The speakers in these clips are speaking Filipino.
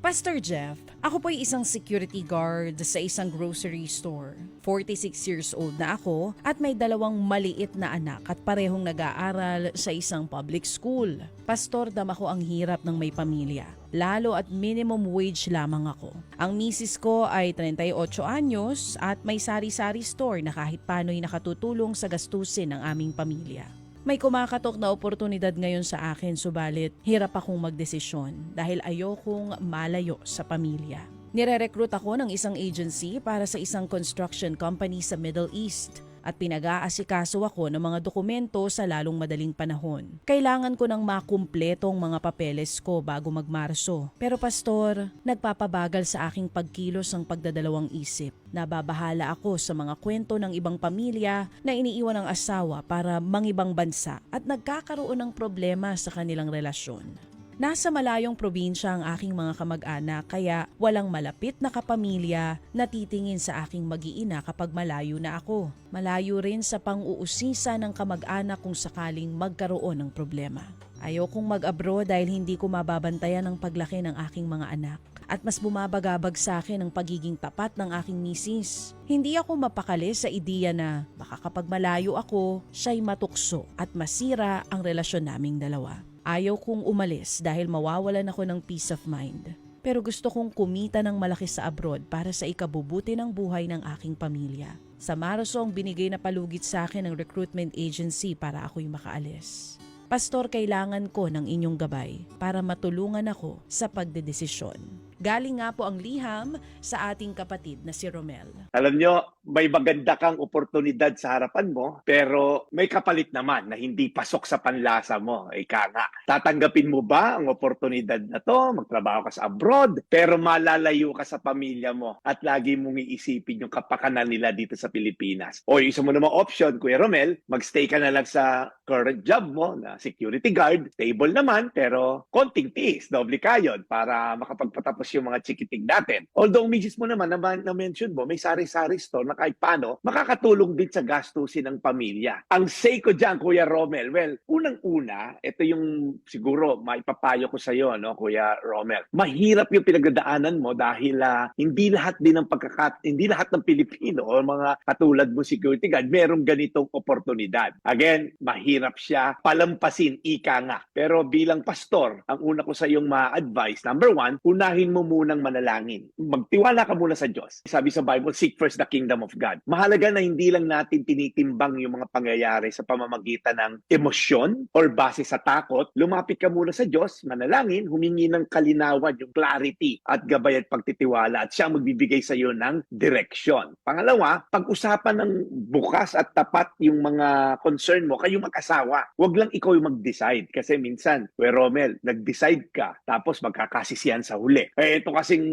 Pastor Jeff, ako po'y isang security guard sa isang grocery store. 46 years old na ako at may dalawang maliit na anak at parehong nag-aaral sa isang public school. Pastor, dam ako ang hirap ng may pamilya. Lalo at minimum wage lamang ako. Ang misis ko ay 38 anyos at may sari-sari store na kahit paano'y nakatutulong sa gastusin ng aming pamilya. May kumakatok na oportunidad ngayon sa akin subalit hirap akong magdesisyon dahil ayokong malayo sa pamilya. Nire-recruit ako ng isang agency para sa isang construction company sa Middle East at pinag-aasikaso ako ng mga dokumento sa lalong madaling panahon. Kailangan ko ng makumpletong mga papeles ko bago magmarso. Pero pastor, nagpapabagal sa aking pagkilos ang pagdadalawang isip. Nababahala ako sa mga kwento ng ibang pamilya na iniiwan ng asawa para mangibang bansa at nagkakaroon ng problema sa kanilang relasyon. Nasa malayong probinsya ang aking mga kamag-anak kaya walang malapit na kapamilya na titingin sa aking mag-iina kapag malayo na ako. Malayo rin sa pang-uusisa ng kamag-anak kung sakaling magkaroon ng problema. Ayokong mag-abroad dahil hindi ko mababantayan ang paglaki ng aking mga anak at mas bumabagabag sa akin ang pagiging tapat ng aking misis. Hindi ako mapakali sa ideya na baka kapag malayo ako, siya'y matukso at masira ang relasyon naming dalawa. Ayaw kong umalis dahil mawawalan ako ng peace of mind. Pero gusto kong kumita ng malaki sa abroad para sa ikabubuti ng buhay ng aking pamilya. Sa Marso ang binigay na palugit sa akin ng recruitment agency para ako'y makaalis. Pastor, kailangan ko ng inyong gabay para matulungan ako sa pagdedesisyon. Galing nga po ang liham sa ating kapatid na si Romel. Alam nyo, may maganda kang oportunidad sa harapan mo, pero may kapalit naman na hindi pasok sa panlasa mo. Ika nga, tatanggapin mo ba ang oportunidad na to? Magtrabaho ka sa abroad, pero malalayo ka sa pamilya mo at lagi mong iisipin yung kapakanan nila dito sa Pilipinas. O yung isa mo namang option, Kuya Romel, magstay ka na lang sa current job mo na security guard, stable naman, pero konting tiis, doble kayod para makapagpatapos yung mga chikiting natin. Although misis mo naman na, na mention mo, may sari-sari store na kahit paano, makakatulong din sa gastusin ng pamilya. Ang say ko dyan, Kuya Romel, well, unang-una, ito yung siguro maipapayo ko sa iyo, no, Kuya Romel. Mahirap yung pinagdadaanan mo dahil ah, hindi lahat din ng pagkakat, hindi lahat ng Pilipino o mga katulad mo security guard, merong ganitong oportunidad. Again, mahirap siya palampasin, ika nga. Pero bilang pastor, ang una ko sa iyong ma-advise, number one, unahin mo munang manalangin. Magtiwala ka muna sa Diyos. Sabi sa Bible, seek first the kingdom of God. Mahalaga na hindi lang natin tinitimbang yung mga pangyayari sa pamamagitan ng emosyon or base sa takot. Lumapit ka muna sa Diyos, manalangin, humingi ng kalinawan, yung clarity at gabay at pagtitiwala at siya magbibigay sa iyo ng direction. Pangalawa, pag-usapan ng bukas at tapat yung mga concern mo, kayong mag-asawa. Huwag lang ikaw yung mag-decide kasi minsan, we Romel, nag-decide ka tapos magkakasisiyan sa huli. Eh, ito kasing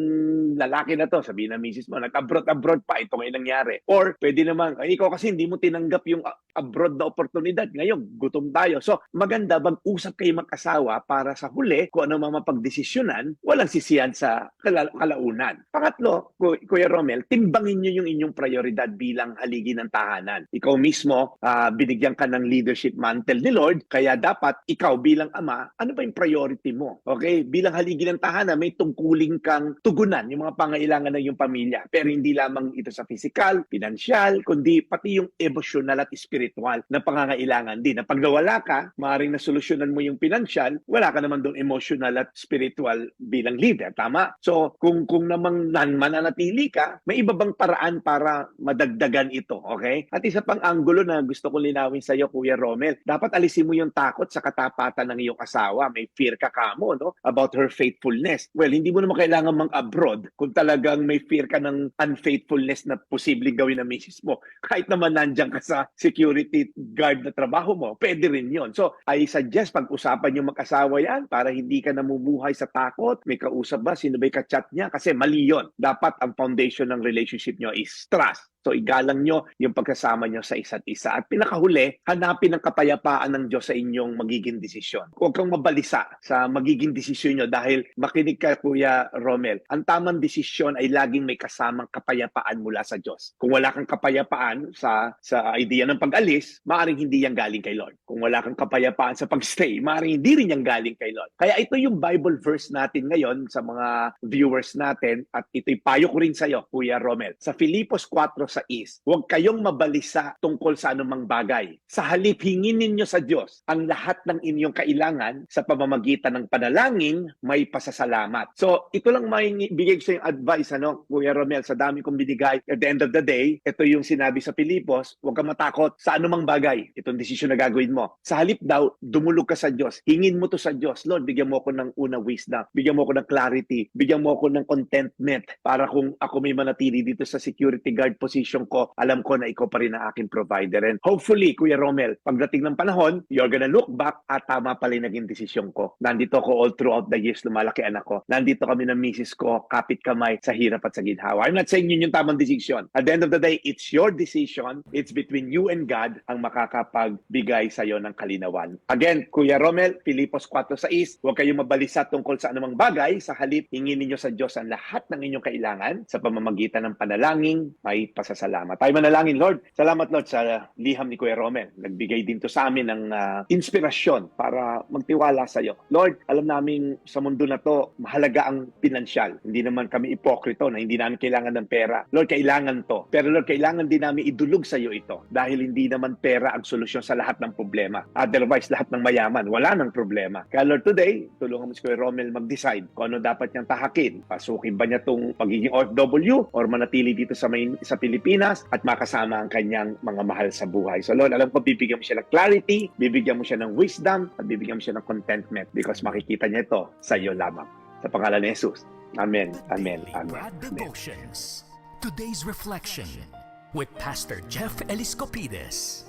lalaki na to, sabihin na misis mo, nag-abroad-abroad pa, ito ngayon nangyari. Or, pwede naman, ay, ikaw kasi hindi mo tinanggap yung abroad na oportunidad. Ngayon, gutom tayo. So, maganda, mag-usap kayo mag-asawa para sa huli, kung ano mga mapagdesisyonan, walang sisiyan sa kala- kalaunan. Pangatlo, Ku- Kuya Romel, timbangin nyo yung inyong prioridad bilang haligi ng tahanan. Ikaw mismo, ah, binigyan ka ng leadership mantle ni Lord, kaya dapat ikaw bilang ama, ano ba yung priority mo? Okay? Bilang haligi ng tahanan, may tungkuling kang tugunan yung mga pangailangan ng iyong pamilya. Pero hindi lamang ito sa physical, financial, kundi pati yung emotional at spiritual na pangangailangan din. Na pag nawala ka, maaaring nasolusyonan mo yung financial, wala ka naman doon emotional at spiritual bilang leader. Tama? So, kung kung namang nan mananatili ka, may iba bang paraan para madagdagan ito, okay? At isa pang anggulo na gusto kong linawin sa iyo, Kuya Romel, dapat alisin mo yung takot sa katapatan ng iyong asawa. May fear ka kamo, no? About her faithfulness. Well, hindi mo naman kailangan mang-abroad kung talagang may fear ka ng unfaithfulness na posibleng gawin ng misis mo. Kahit naman nandyan ka sa security guard na trabaho mo, pwede rin yon. So, I suggest pag-usapan yung mag-asawa yan para hindi ka namumuhay sa takot. May kausap ba? Sino ba yung ka-chat niya? Kasi mali yon. Dapat ang foundation ng relationship nyo is trust. So igalang nyo yung pagkasama nyo sa isa't isa. At pinakahuli, hanapin ang kapayapaan ng Diyos sa inyong magiging desisyon. Huwag kang mabalisa sa magiging desisyon nyo dahil makinig ka Kuya Romel. Ang tamang desisyon ay laging may kasamang kapayapaan mula sa Diyos. Kung wala kang kapayapaan sa sa idea ng pag-alis, maaaring hindi yan galing kay Lord. Kung wala kang kapayapaan sa pag-stay, maaaring hindi rin yan galing kay Lord. Kaya ito yung Bible verse natin ngayon sa mga viewers natin at ito'y payo ko rin sa iyo, Kuya Romel. Sa Filipos 4.6, huwag kayong mabalisa tungkol sa anumang bagay. Sa halip, hingin ninyo sa Diyos ang lahat ng inyong kailangan sa pamamagitan ng panalangin, may pasasalamat. So, ito lang may bigay ko sa yung advice, ano, Kuya Romel, sa dami kong binigay. At the end of the day, ito yung sinabi sa Filipos, huwag kang matakot sa anumang bagay. Itong desisyon na gagawin mo. Sa halip daw, dumulog ka sa Diyos. Hingin mo to sa Diyos. Lord, bigyan mo ako ng una wisdom. Bigyan mo ako ng clarity. Bigyan mo ako ng contentment para kung ako may manatili dito sa security guard position ko, alam ko na ikaw pa rin ang aking provider. And hopefully, Kuya Romel, pagdating ng panahon, you're gonna look back at tama pala yung naging desisyon ko. Nandito ko all throughout the years lumalaki anak ko. Nandito kami ng misis ko, kapit kamay sa hirap at sa ginhawa. I'm not saying yun yung tamang desisyon. At the end of the day, it's your decision. It's between you and God ang makakapagbigay sa iyo ng kalinawan. Again, Kuya Romel, Filipos 4.6, huwag kayong mabalisa tungkol sa anumang bagay. Sa halip, hingin ninyo sa Diyos ang lahat ng inyong kailangan sa pamamagitan ng panalangin, may pasasalamat. Tayo manalangin, Lord. Salamat, Lord, sa liham ni Kuya Romel. Nagbigay din to sa amin ng ah, inspirasyon para magtiwala sa iyo. Lord, alam namin sa mundo na to, mahalaga ang pinansyal. Hindi naman kami ipokrito na hindi namin kailangan ng pera. Lord, kailangan to. Pero Lord, kailangan din namin idulog sa iyo ito dahil hindi naman pera ang solusyon sa lahat ng problema. Otherwise, lahat ng mayaman, wala ng problema. Kaya Lord, today, tulungan mo si Kuya Romel mag-decide kung ano dapat niyang tahakin. Pasukin ba niya itong pagiging OFW or manatili dito sa, main, sa Pilipinas at makasama ang kanyang mga mahal sa buhay. So Lord, alam ko bibigyan mo siya ng clarity, bibigyan mo siya ng wisdom, at bibigyan mo siya ng contentment because makikita niya ito sa iyo lamang. Sa pangalan ni Jesus. Amen. Amen. Amen. Amen. Today's reflection with Pastor Jeff Eliscopides.